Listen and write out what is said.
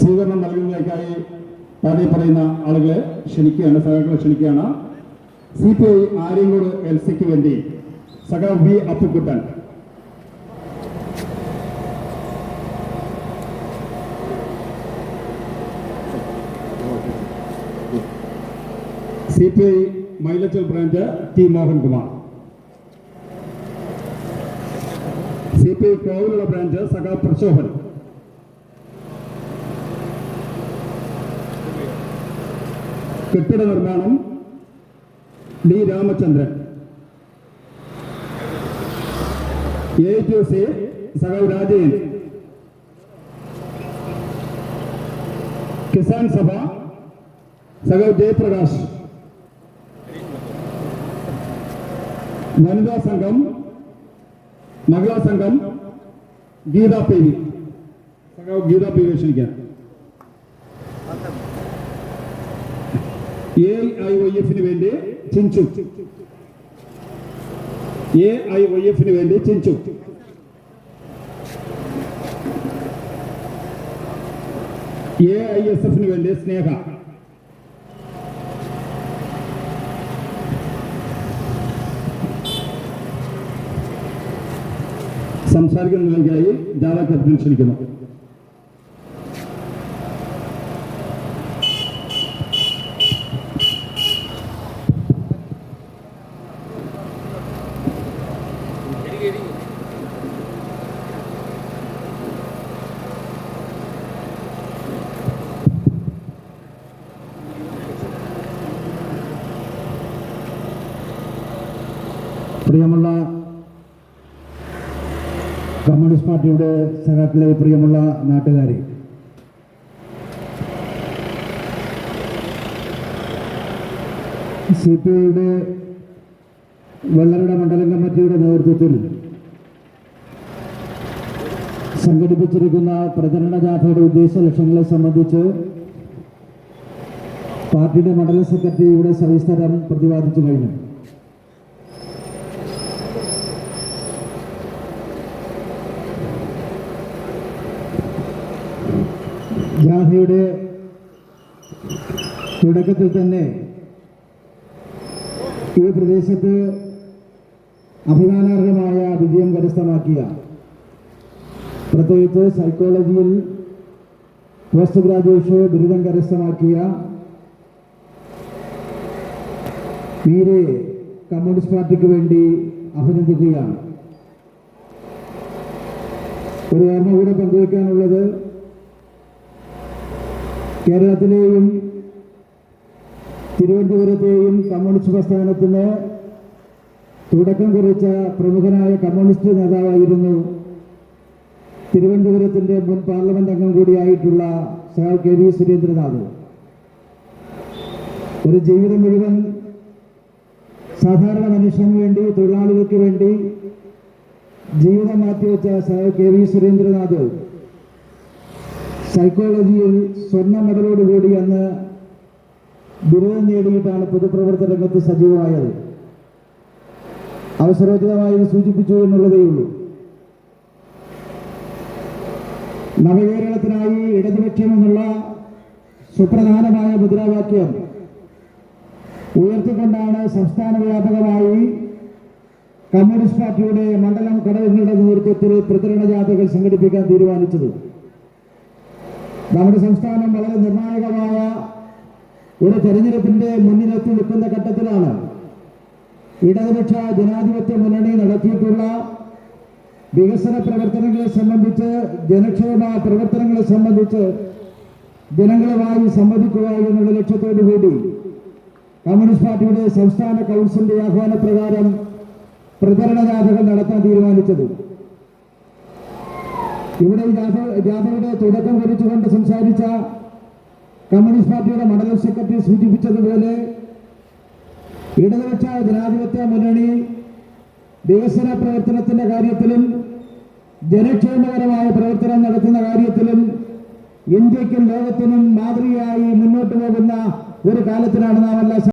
സ്വീകരണം നൽകുന്നതിനായി താഴെ പറയുന്ന ആളുകളെ ക്ഷണിക്കുകയാണ് സഹകരണങ്ങളെ ക്ഷണിക്കുകയാണ്. C P I Aryankode L സിക്ക് വേണ്ടി സഖാവ് V Appukuttan. C P I Mylachal branch T Mohankumar. C P I കോവിലുള്ള branch സഖാ പ്രശോഭൻ. கெட்டிட நிர்மாணம் டி ராமச்சந்திரன் ஏடியூசி சகவ் ராஜேன் కిసాన్ సభ సగౌ జయప్రకాష్ వనితా సంఘం మహిళా సంఘం Geetha PV సగౌ Geetha P V A I Y എഫിന് വേണ്ടി ചിഞ്ചു. എ ഐ വൈ എഫിന് വേണ്ടി ചിഞ്ചു. എ ഐ എസ് എഫിന് വേണ്ടി സ്നേഹ. സംസാരിക്കുന്നതിലേക്കായി ജാഥ ക്യാപ്റ്റൻ ക്ഷണിക്കുന്നു. പ്രിയമുള്ള കമ്മ്യൂണിസ്റ്റ് പാർട്ടിയുടെ സഖാക്കളെ പ്രിയമുള്ള നാട്ടുകാരെ. സി പി ഐയുടെ വെള്ളരുടെ മണ്ഡലം കമ്മിറ്റിയുടെ നേതൃത്വത്തിൽ സംഘടിപ്പിച്ചിരിക്കുന്ന പ്രചരണ ജാഥയുടെ ഉദ്ദേശ ലക്ഷ്യങ്ങളെ സംബന്ധിച്ച് പാർട്ടിയുടെ മണ്ഡല സെക്രട്ടറി ഇവിടെ സവിസ്തരം പ്രതിപാദിച്ചു കഴിഞ്ഞു. ജാഥയുടെ തുടക്കത്തിൽ തന്നെ ഈ പ്രദേശത്ത് അഭിമാനാർഹമായ വിജയം കരസ്ഥമാക്കിയ പ്രത്യേകിച്ച് സൈക്കോളജിയിൽ പോസ്റ്റ് ഗ്രാജുവേഷൻ ബിരുദം കരസ്ഥമാക്കിയ വീരെ കമ്മ്യൂണിസ്റ്റ് പാർട്ടിക്ക് വേണ്ടി അഭിനന്ദിക്കുകയാണ്. ഒരു ഓർമ്മ കൂടെ പങ്കുവയ്ക്കാനുള്ളത് കേരളത്തിലെയും തിരുവനന്തപുരത്തെയും കമ്മ്യൂണിസ്റ്റ് പ്രസ്ഥാനത്തിന് തുടക്കം കുറിച്ച പ്രമുഖനായ കമ്മ്യൂണിസ്റ്റ് നേതാവായിരുന്നു തിരുവനന്തപുരത്തിന്റെ മുൻ പാർലമെന്റ് അംഗം കൂടിയായിട്ടുള്ള സഹാവ് കെ വി സുരേന്ദ്രനാഥ്. ഒരു ജീവിതം മുഴുവൻ സാധാരണ മനുഷ്യന് വേണ്ടി തൊഴിലാളികൾക്ക് വേണ്ടി ജീവിതം മാറ്റിവെച്ച സഹാവ് കെ വി സുരേന്ദ്രനാഥ് സൈക്കോളജിയിൽ സ്വർണ മെഡലോടുകൂടി അന്ന് ബിരുദം നേടിയിട്ടാണ് പൊതുപ്രവർത്തന രംഗത്ത് സജീവമായത്. അവസരോചിതമായി സൂചിപ്പിച്ചു എന്നുള്ളതേ ഉള്ളൂ. നവകേരളത്തിനായി ഇടതുപക്ഷം എന്നുള്ള സുപ്രധാനമായ മുദ്രാവാക്യം ഉയർത്തിക്കൊണ്ടാണ് സംസ്ഥാന വ്യാപകമായി കമ്മ്യൂണിസ്റ്റ് പാർട്ടിയുടെ മണ്ഡലം ഘടകങ്ങളുടെ നേതൃത്വത്തിൽ പ്രചരണ ജാഥകൾ സംഘടിപ്പിക്കാൻ തീരുമാനിച്ചത്. നമ്മുടെ സംസ്ഥാനം വളരെ നിർണായകമായ ഒരു തെരഞ്ഞെടുപ്പിന്റെ മുന്നിലെത്തി നിൽക്കുന്ന ഘട്ടത്തിലാണ് ഇടതുപക്ഷ ജനാധിപത്യ മുന്നണി നടത്തിയിട്ടുള്ള വികസന പ്രവർത്തനങ്ങളെ സംബന്ധിച്ച് ജനക്ഷേമ പ്രവർത്തനങ്ങളെ സംബന്ധിച്ച് ജനങ്ങളുമായി സംവദിക്കുക എന്നുള്ള ലക്ഷ്യത്തോടു കൂടി കമ്മ്യൂണിസ്റ്റ് പാർട്ടിയുടെ സംസ്ഥാന കൗൺസിലിന്റെ ആഹ്വാനപ്രകാരം പ്രചരണ ജാഥകൾ നടത്താൻ തീരുമാനിച്ചത്. ഇവിടെ ജാഥയുടെ തുടക്കം കുറിച്ചുകൊണ്ട് സംസാരിച്ച കമ്മ്യൂണിസ്റ്റ് പാർട്ടിയുടെ മണ്ഡലം സെക്രട്ടറി സൂചിപ്പിച്ചതുപോലെ ഇടതുപക്ഷ ജനാധിപത്യ മുന്നണി വികസന പ്രവർത്തനത്തിന്റെ കാര്യത്തിലും ജനക്ഷേമകരമായ പ്രവർത്തനം നടത്തുന്ന കാര്യത്തിലും ഇന്ത്യക്കും ലോകത്തിനും മാതൃകയായി മുന്നോട്ട് പോകുന്ന ഒരു കാലത്തിനാണ് നാം